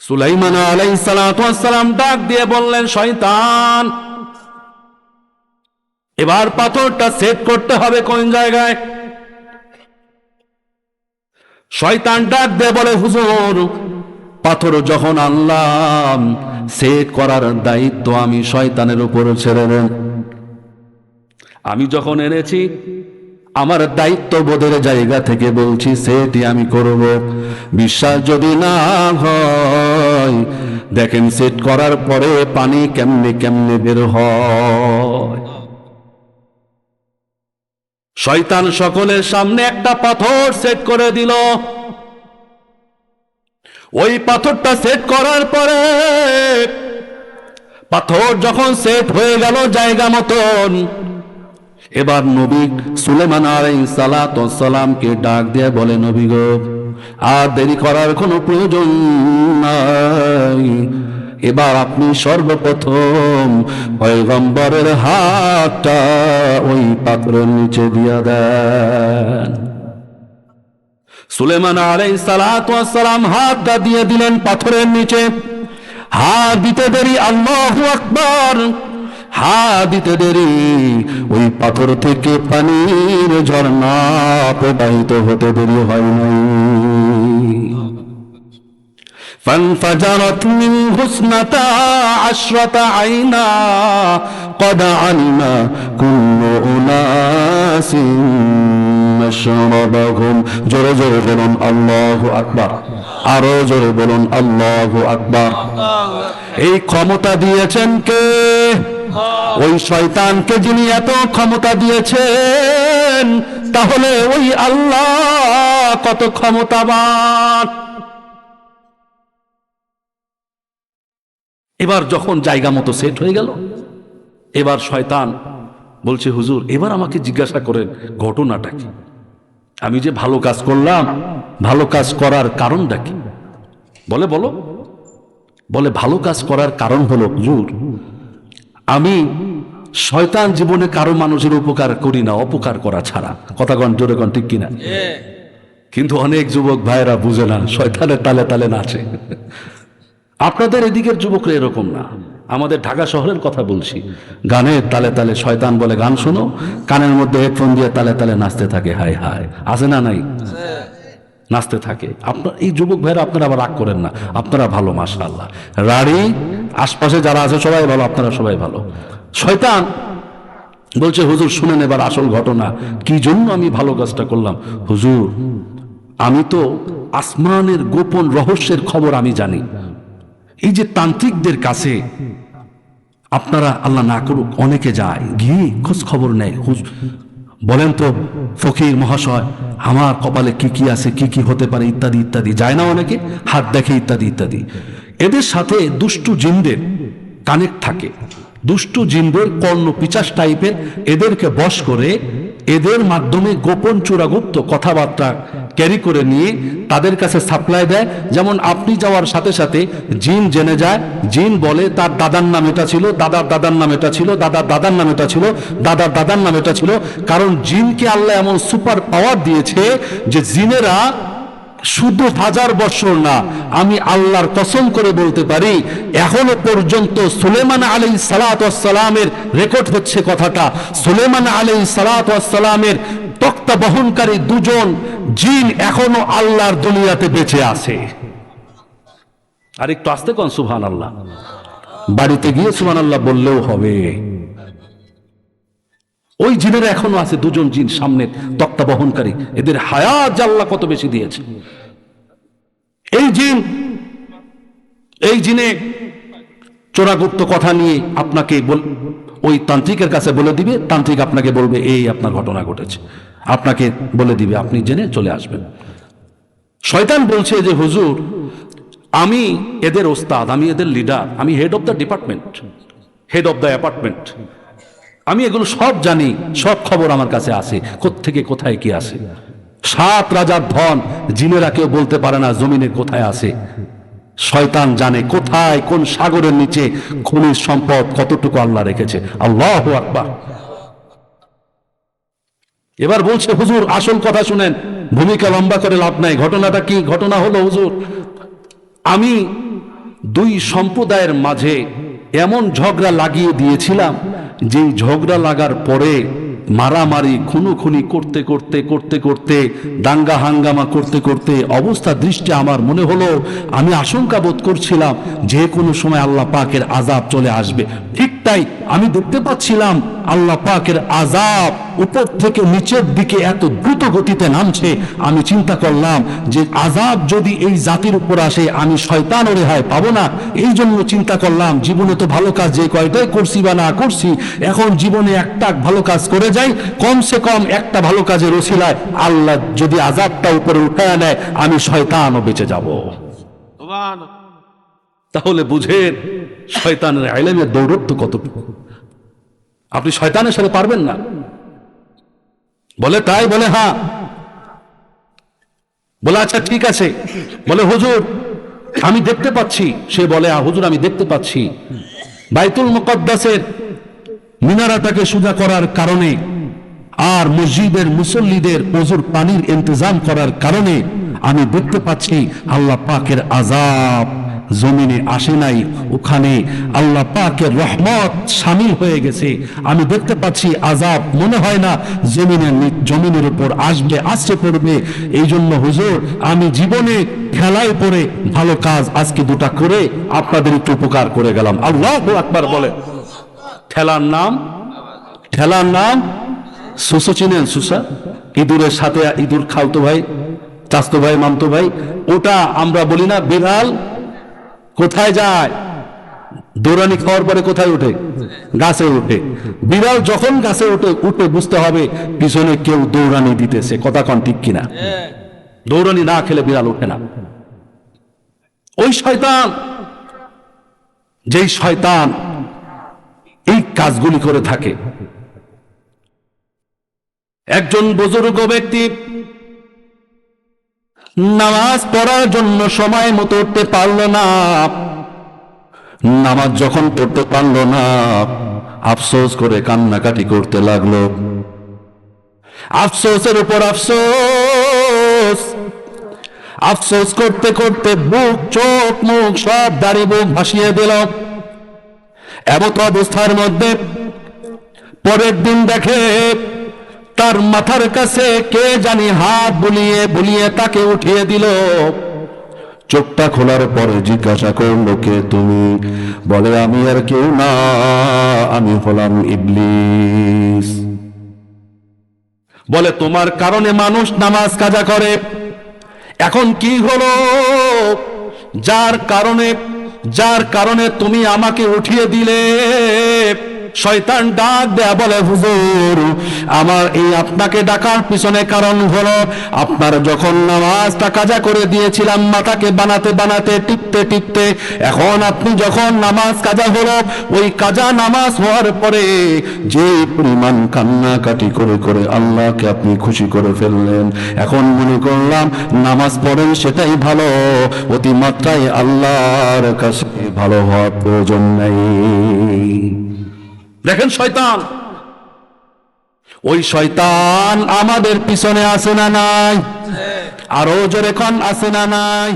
সুলাইমান আলাইসালাম ডাক দিয়ে বললেন, শয়তান, এবার পাথরটা সেট করতে হবে কোন জায়গায়? শয়তান ডাক দিয়ে বলে, হুজুর, পাথর যখন আনলাম, সেট করার দায়িত্ব আমি শয়তানের উপর ছেড়ে দেন আমি যখন এনেছি, আমার দায়িত্ব বোধের জায়গা থেকে বলছি সেটি আমি করব। বিশ্বাস যদি না হয় দেখেন সেট করার পরে পানি কেমনে কেমনে বের হয়। শয়তান সকলের সামনে একটা পাথর সেট করে দিল। ওই পাথরটা সেট করার পরে পাথর যখন সেট হয়ে গেল জায়গা মতন, এবার নবী সুলেমান আলাই সালামকে ডাক দিয়ে বলে, নবী গো আর দেরি করার কোনো প্রয়োজন নাই। এবার আপনি সর্বপ্রথম পয়গম্বরের হাতটা ওই পাত্রের নিচে দিয়া দেন। সুলেমান আলাই সালাম হাতটা দিয়ে দিলেন পাথরের নিচে। হাত দিতে দেরি, আল্লাহ আকবর। হা দিতে দেরি ওই পাথর থেকে পানির ঝর্ণা প্রবাহিত হতে দেরি হয় নাই فانفجرت من حسنتا عشرة عينا قد علم كل أناس مشربهم জোরে জোরে বলুন আল্লাহু আকবার আরো জোরে বলুন আল্লাহু আকবার এই ক্ষমতা দিয়েছেন কে ওই শয়তানকে যিনি এত ক্ষমতা দিয়েছেন, তাহলে ওই আল্লাহ কত ক্ষমতাবান। এবার যখন জায়গা মতো সেট হয়ে গেল, এবার শয়তান বলছে, হুজুর, এবার আমাকে জিজ্ঞাসা করেন ঘটনাটা কি? আমি যে ভালো কাজ করলাম, ভালো কাজ করার কারণটা কি? বলে, বলো। বলে, ভালো কাজ করার কারণ হলো হুজুর আমি শয়তান জীবনে কারও মানুষের উপকার করি না, অপকার করা ছাড়া। কথা কন, জোরে কন, ঠিক কিনা? কিন্তু অনেক যুবক ভাইরা বুঝে না, শয়তানের তালে তালে নাচে। আপনাদের এদিকের যুবকরা এরকম না। আমাদের ঢাকা শহরের কথা বলছি। গানের তালে তালে শয়তান বলে গান শোনো, কানের মধ্যে হেডফোন দিয়ে তালে তালে নাচতে থাকে, হায় হায়। আছে না নাই? নাচতে থাকে। আপনার এই যুবক ভাইরা আপনারা আবার রাগ করেন না। আপনারা ভালো মাসা আল্লাহ রাড়ি আশপাশে যারা আছে, সবাই ভালো, আপনারা সবাই ভালো। শয়তান বলছে, হুজুর, শুনেন এবার আসল ঘটনা। কি জন্য আমি ভালো কাজটা করলাম? হুজুর, আমি তো আসমানের গোপন রহস্যের খবর আমি জানি। এই যে তান্ত্রিকদের কাছে আপনারা আল্লাহ না করুক, অনেকে যায়, গিয়ে খোঁজ খবর নেয়। হুজ বলেন তো, ফকির মহাশয়, আমার কপালে কি কি আছে, কি কি হতে পারে, ইত্যাদি ইত্যাদি। যায় না অনেকে? হাত দেখে ইত্যাদি ইত্যাদি। এদের সাথে দুষ্টু জিনদের কানেক্ট থাকে। দুষ্টু জিনদের কর্ণ পিচাস টাইপের এদেরকে বশ করে, এদের মাধ্যমে গোপন চূড়াগুপ্ত কথাবার্তা ক্যারি করে নিয়ে তাদের কাছে সাপ্লাই দেয়। যেমন আপনি যাওয়ার সাথে সাথে জিন জেনে যায়, জিন বলে তার দাদার নাম এটা ছিল, দাদার দাদার নাম এটা ছিল, দাদার দাদার নাম এটা ছিল, দাদার দাদার নাম এটা ছিল। কারণ জিনকে আল্লাহ এমন সুপার পাওয়ার দিয়েছে যে জিনেরা শুধু হাজার বছর না, আমি আল্লাহর কসম করে বলতে পারি, এখনও পর্যন্ত সুলেমান আলী সালাতামের রেকর্ড হচ্ছে কথাটা। সুলেমান আলী সালাতামের তক্তা বহনকারী দুজন জিন এখনও আল্লাহর দুনিয়াতে বেঁচে আছে। আর একটু আসতে কন সুহান আল্লাহ বাড়িতে গিয়ে সুহান আল্লাহ বললেও হবে। ওই জিনের এখনও আছে দুজন জিন সামনে তক্তা বহনকারী এদের হায়াত জাল্লা কত বেশি দিয়েছে। এই জিন এই জিনে চোরাগুপ্ত কথা নিয়ে আপনাকে ওই তান্ত্রিকের কাছে বলে দিবে, তান্ত্রিক আপনাকে বলবে, এই আপনার ঘটনা ঘটেছে। আপনাকে বলে দিবে, আপনি জেনে চলে আসবেন। শয়তান বলছে যে, হুজুর, আমি এদের ওস্তাদ, আমি এদের লিডার আমি head of the department head of the apartment আমি এগুলো সব জানি, সব খবর আমার কাছে আছে থেকে কোথায় কি আছে? সাত রাজার ধন, জিনেরা কেউ বলতে পারে না জমিনে কোথায় আছে। শয়তান জানে কোথায়, কোন সাগরের নিচে খনিজ সম্পদ কতটুকু আল্লাহ রেখেছে। আল্লাহ আকবার। এবার বলছে, হুজুর, আসল কথা শুনেন। ভূমিকা লম্বা করে লাভ নাই। ঘটনাটা কি? ঘটনা হলো, হুজুর, আমি দুই সম্প্রদায়ের মাঝে এমন ঝগড়া লাগিয়ে দিয়েছিলাম যে ঝগড়া লাগার পরে মারামারি, খুনোখুনি করতে করতে করতে করতে, দাঙ্গা হাঙ্গামা করতে করতে অবস্থা, দৃষ্টি আমার মনে হলো, আমি আশঙ্কা বোধ করছিলাম যে কোনো সময় আল্লাহ পাকের আজাব চলে আসবে। ঠিক তাই আমি দেখতে পাচ্ছিলাম আল্লাহ পাকের আজাব উপর থেকে নিচের দিকে এত দ্রুত গতিতে নামছে। আমি চিন্তা করলাম যে আজাব যদি এই জাতির উপর আসে আমি শয়তান রেহাই পাবো না। এই জন্য চিন্তা করলাম জীবনে তো ভালো কাজ যে কয়টাই করছি বা না করছি এখন জীবনে একটা ভালো কাজ করে যাই কমসে কম একটা ভালো কাজের ওসিলায় আল্লাহ যদি আজাবটা উপরে উঠায় নেয় আমি শয়তানও বেঁচে যাব। তাহলে বুঝেন শয়তানের আইলেমের দৌরত্ব কতটুকু আপনি শয়তানের সাথে পারবেন না। বলে, তাই বলে হ্যাঁ। বলে আচ্ছা ঠিক আছে। বলে, হুজুর, আমি দেখতে পাচ্ছি। সে বলে হুজুর, আমি দেখতে পাচ্ছি। বাইতুল মুকদ্দাসের মিনারাটাকে সোজা করার কারণে আর মসজিদের মুসল্লিদের প্রচুর পানির ইন্তজাম করার কারণে আমি দেখতে পাচ্ছি আল্লাহ পাকের আজাব জমিনে আসে নাই, ওখানে আল্লাহ পাকের রহমত সামিল হয়ে গেছে। আমি দেখতে পাচ্ছি আজাব মনে হয় না জমিনের জমিনের উপর আসবে আসতে পড়বে। এই জন্য হুজুর, আমি জীবনে খেলায় পড়ে ভালো কাজ আজকে দুটা করে আপনাদের একটু উপকার করে গেলাম। আল্লাহ আকবার বলে। ঠেলার নাম? ঠেলার নাম? সুসু চিনেন, সুসা? ইঁদুরের সাথে, ইঁদুর খালতো ভাই, চাস্তো ভাই, মামতো ভাই, ওটা আমরা বলি না বিড়াল কোথায় যায়? দৌড়ানি খাওয়ার পরে কোথায় ওঠে গাছে ওঠে বিড়াল যখন গাছে ওঠে উঠে বুঝতে হবে, পিছনে কেউ দৌড়ানি দিতেছে। কথা কন ঠিক কিনা? দৌড়ানি না খেলে বিড়াল ওঠে না। ওই শয়তান, যেই শয়তান এই কাজগুলি করে থাকে। একজন বুজুর্গ ব্যক্তি নামাজ পড়ার জন্য সময় মতো উঠতে পারল না। নামাজ যখন পড়তে পারল না, আফসোস করে কান্নাকাটি করতে লাগল। আফসোসের উপর আফসোস আফসোস করতে করতে বুক চোখ, মুখ সব দাড়ি বুক ভাসিয়ে দিল। এমত অবস্থার মধ্যে পরের দিন দেখে তার মাথার কাছে কে জানি হাত বুলিয়ে বুলিয়ে তাকে উঠিয়ে দিল। চোখটা খোলার পরে জিজ্ঞাসা করল, কে তুমি? বলে, আমি আর কেউ না, আমি হলাম ইবলিস। বলে, তোমার কারণে মানুষ নামাজ কাজা করে। এখন কি হলো? যার কারণে যার কারণে তুমি আমাকে উঠিয়ে দিলে শয়তান ডাক দেয়া বলে, হুজুর, আমার এই আপনাকে ডাকার পিছনে কারণ হলো, আপনার যখন নামাজটা কাজা করে দিয়েছিলাম, মাথাকে বানাতে বানাতে, টিপতে টিপতে, এখন আপনি যখন নামাজ কাজা হলো, ওই কাজা নামাজ হওয়ার পরে যে পরিমাণ কান্নাকাটি করে করে আল্লাহকে আপনি খুশি করে ফেললেন, এখন মনে করলাম নামাজ পড়েন সেটাই ভালো, অতিমাত্রায় আল্লাহর কাছে ভালো হওয়ার প্রয়োজন নেই। দেখেন শয়তান। ওই শয়তান আমাদের পিছনে আছে না নাই? আরও জোরে কন, আছে না নাই?